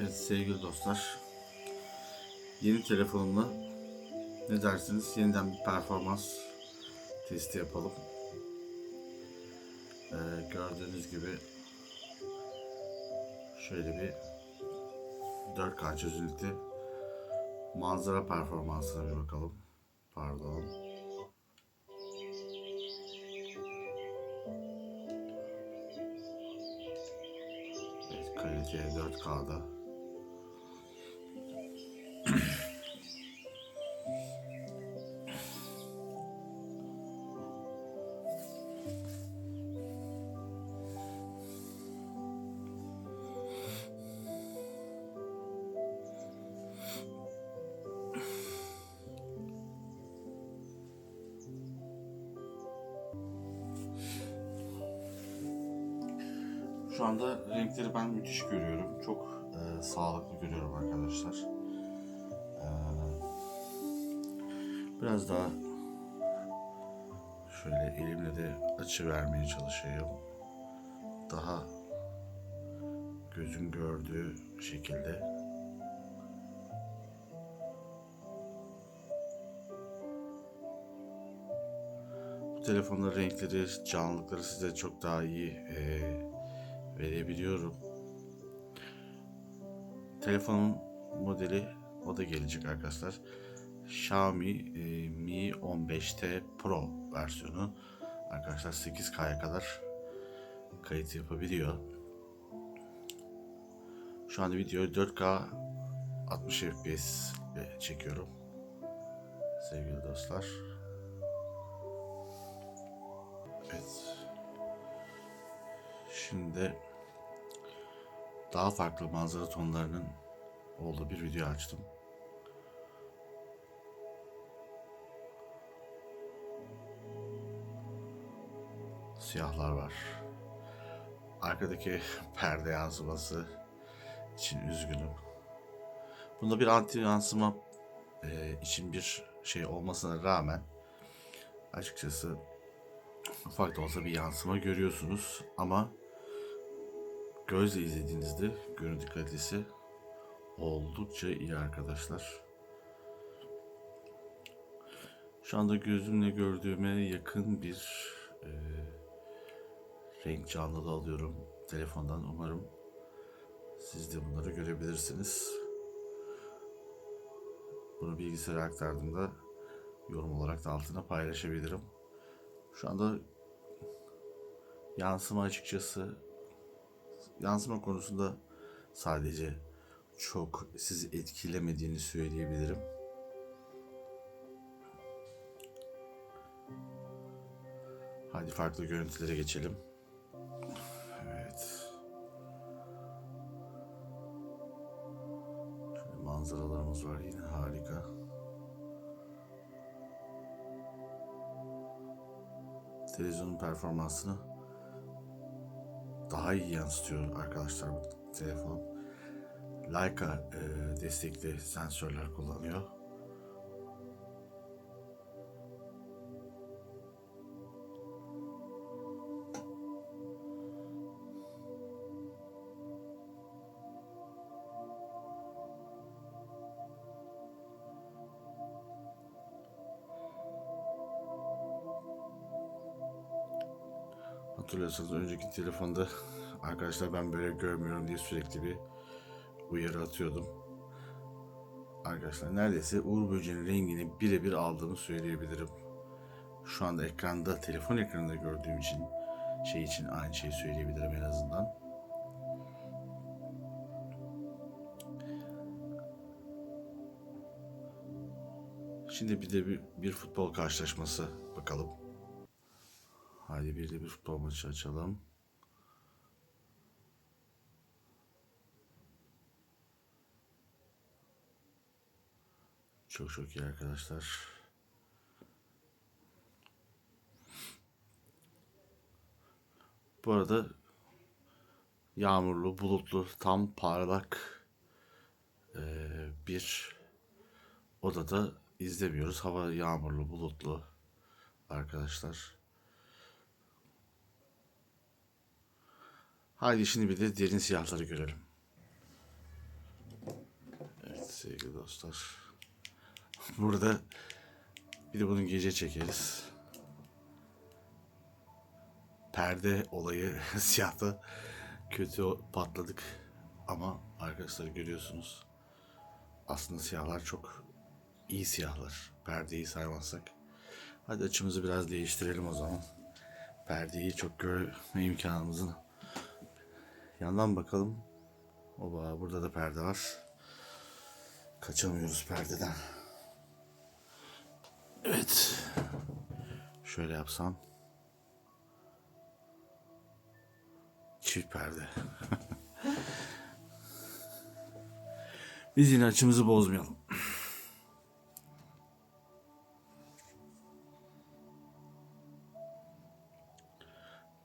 Evet sevgili dostlar. Yeni telefonumla ne dersiniz? Yeniden bir performans testi yapalım. Ee, gördüğünüz gibi şöyle bir 4K çözünürlükte manzara performansına bir bakalım. Pardon. Evet, kalite 4K'da. Şu anda renkleri ben müthiş görüyorum. Çok e, sağlıklı görüyorum arkadaşlar. E, biraz daha şöyle elimle de açı vermeye çalışayım. Daha gözün gördüğü şekilde. Bu telefonda renkleri, canlılıkları size çok daha iyi e, verebiliyorum. Telefonun modeli o da gelecek arkadaşlar. Xiaomi e, Mi 15T Pro versiyonu. Arkadaşlar 8K'ya kadar kayıt yapabiliyor. Şu anda videoyu 4K 60 FPS çekiyorum. Sevgili dostlar. Evet. Şimdi daha farklı manzara tonlarının olduğu bir video açtım. Siyahlar var. Arkadaki perde yansıması için üzgünüm. Bunda bir anti yansıma e, için bir şey olmasına rağmen açıkçası ufak da olsa bir yansıma görüyorsunuz ama gözle izlediğinizde görüntü kalitesi oldukça iyi arkadaşlar. Şu anda gözümle gördüğüme yakın bir e, renk canlılığı alıyorum telefondan. Umarım siz de bunları görebilirsiniz. Bunu bilgisayara aktardığımda yorum olarak da altına paylaşabilirim. Şu anda yansıma açıkçası yansıma konusunda sadece çok sizi etkilemediğini söyleyebilirim. Hadi farklı görüntülere geçelim. Evet. Şöyle manzaralarımız var yine harika. televizyonun performansını daha iyi yansıtıyor arkadaşlar bu telefon. Leica e, destekli sensörler kullanıyor. Hatırlıyorsanız önceki telefonda arkadaşlar ben böyle görmüyorum diye sürekli bir uyarı atıyordum. Arkadaşlar neredeyse Uğur Böceği'nin rengini birebir aldığımı söyleyebilirim. Şu anda ekranda, telefon ekranında gördüğüm için şey için aynı şeyi söyleyebilirim en azından. Şimdi bir de bir, bir futbol karşılaşması bakalım. Haydi bir de bir futbol maçı açalım. Çok çok iyi arkadaşlar. Bu arada yağmurlu, bulutlu, tam parlak eee, bir odada izlemiyoruz. Hava yağmurlu, bulutlu arkadaşlar. Haydi şimdi bir de derin siyahları görelim. sevgili dostlar. Burada bir de bunu gece çekeriz. Perde olayı siyahta kötü patladık. Ama arkadaşlar görüyorsunuz. Aslında siyahlar çok iyi siyahlar. Perdeyi saymazsak. Hadi açımızı biraz değiştirelim o zaman. Perdeyi çok görme imkanımızın. Yandan bakalım. Oba burada da perde var. Kaçamıyoruz perdeden. Evet. Şöyle yapsam. Çift perde. Biz yine açımızı bozmayalım.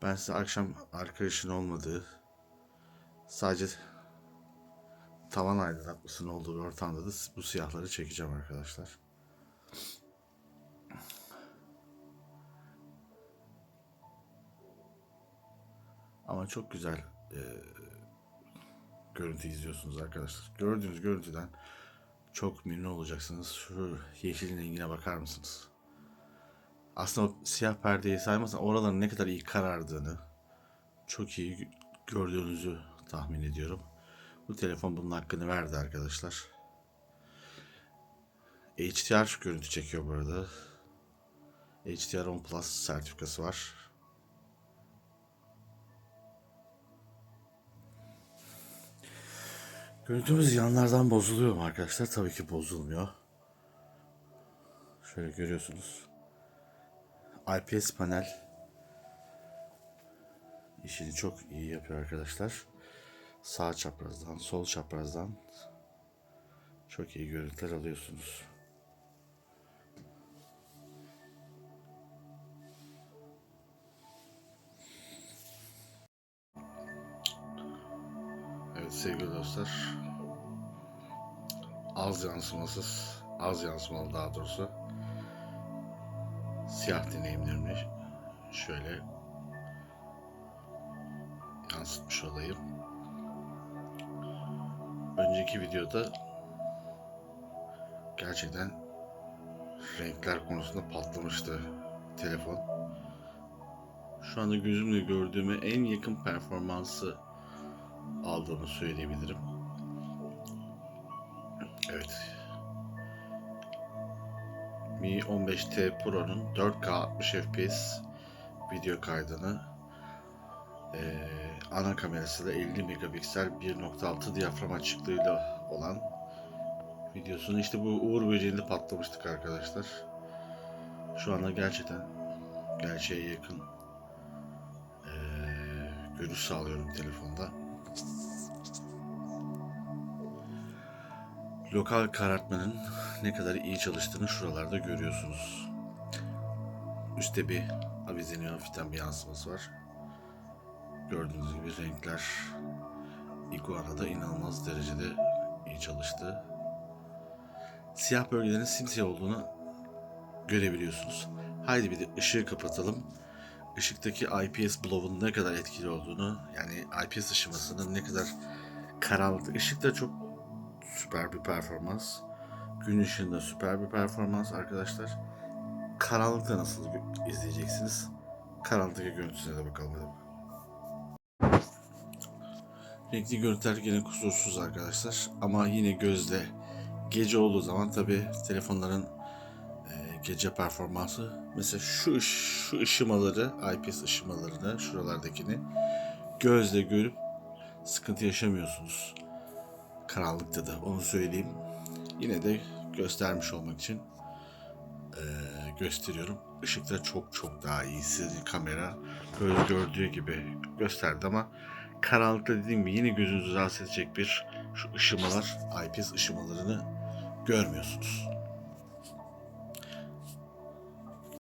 Ben size akşam arkadaşın olmadığı sadece tavan aydınlatmasının olduğu bir ortamda da bu siyahları çekeceğim arkadaşlar. Ama çok güzel e, görüntü izliyorsunuz arkadaşlar. Gördüğünüz görüntüden çok memnun olacaksınız. Şu yeşilin rengine bakar mısınız? Aslında o siyah perdeyi saymazsan oraların ne kadar iyi karardığını çok iyi gö- gördüğünüzü tahmin ediyorum. Bu telefon bunun hakkını verdi arkadaşlar. HDR görüntü çekiyor bu arada. HDR 10 Plus sertifikası var. Görüntümüz yanlardan bozuluyor mu arkadaşlar? Tabii ki bozulmuyor. Şöyle görüyorsunuz. IPS panel işini çok iyi yapıyor arkadaşlar. Sağ çaprazdan, sol çaprazdan çok iyi görüntüler alıyorsunuz. Evet sevgili dostlar. Az yansımasız, az yansımalı daha doğrusu siyah deneyimlerimi şöyle yansıtmış olayım. Önceki videoda gerçekten renkler konusunda patlamıştı telefon. Şu anda gözümle gördüğüme en yakın performansı aldığımı söyleyebilirim. Evet. Mi 15T Pro'nun 4K 60 FPS video kaydını eee, ana kamerası da 50 megapiksel 1.6 diyafram açıklığıyla olan videosunu işte bu Uğur Böceği'nde patlamıştık arkadaşlar. Şu anda gerçekten gerçeğe yakın eee görüş sağlıyorum telefonda. Lokal karartmanın ne kadar iyi çalıştığını şuralarda görüyorsunuz. Üstte bir avizenin hafiften bir yansıması var. Gördüğünüz gibi renkler Iguana'da inanılmaz derecede iyi çalıştı. Siyah bölgelerin simsiyah olduğunu görebiliyorsunuz. Haydi bir de ışığı kapatalım. Işıktaki IPS blow'un ne kadar etkili olduğunu yani IPS ışımasının ne kadar karanlık. Işıkta çok süper bir performans. Gün ışığında süper bir performans arkadaşlar. Karanlıkta nasıl izleyeceksiniz? Karanlıktaki görüntüsüne de bakalım hadi. Renkli görüntüler yine kusursuz arkadaşlar. Ama yine gözle gece olduğu zaman tabi telefonların e, gece performansı mesela şu şu ışımaları IPS ışımalarını şuralardakini gözle görüp sıkıntı yaşamıyorsunuz karanlıkta da onu söyleyeyim. Yine de göstermiş olmak için eee, gösteriyorum. Işıkta çok çok daha iyi. Sizin kamera göz gördüğü gibi gösterdi ama karanlıkta dediğim gibi yine gözünüzü rahatsız edecek bir şu ışımalar, IPS ışımalarını görmüyorsunuz.